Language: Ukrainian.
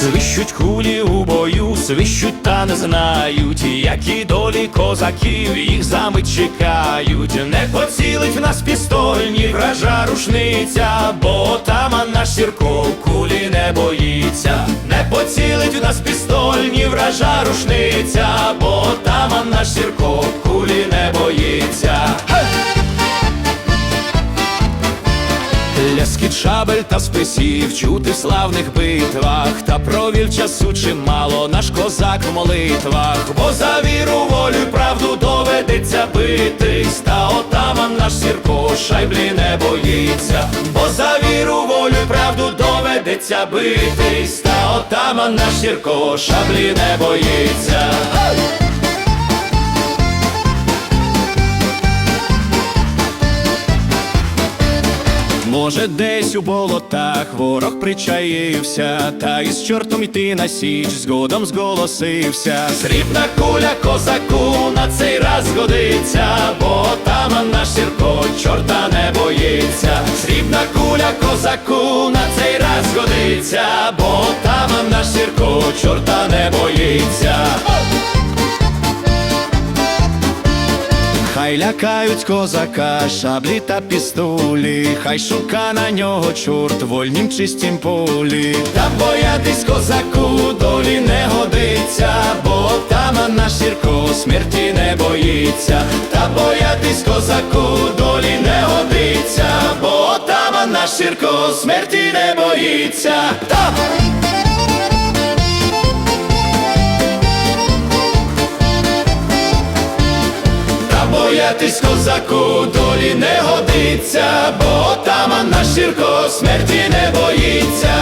Свищуть кулі у бою, свищуть та не знають, які долі козаків їх замить чекають. Не поцілить в нас пістольні вража рушниця, бо таман наш Сірко кулі не боїться. Не поцілить в нас пістольні вража рушниця, бо таман наш Сірко кулі не боїться. Ляскіт шабель та списів чути в славних битвах, та провів часу чимало наш козак в молитвах, бо за віру, волю й правду доведеться битись, та отаман наш Сірко шайблі не боїться, бо за віру, волю й правду доведеться битись, та отаман наш Сірко шаблі не боїться. Може, десь у болотах ворог причаївся, та із чортом йти на січ, згодом зголосився. Срібна куля козаку на цей раз годиться, бо таман наш Сірко чорта не боїться. Срібна куля козаку на цей раз годиться, бо таман наш Сірко чорта не боїться. Лякають козака, шаблі та пістолі, хай шука на нього чорт вольнім чистім полі. Та боятись козаку долі не годиться, бо там наш Сірко смерті не боїться, та боятись козаку долі не годиться, бо там наш Сірко смерті не боїться. Та! Боятись козаку долі не годиться, бо отаман наш Сірко смерті не боїться.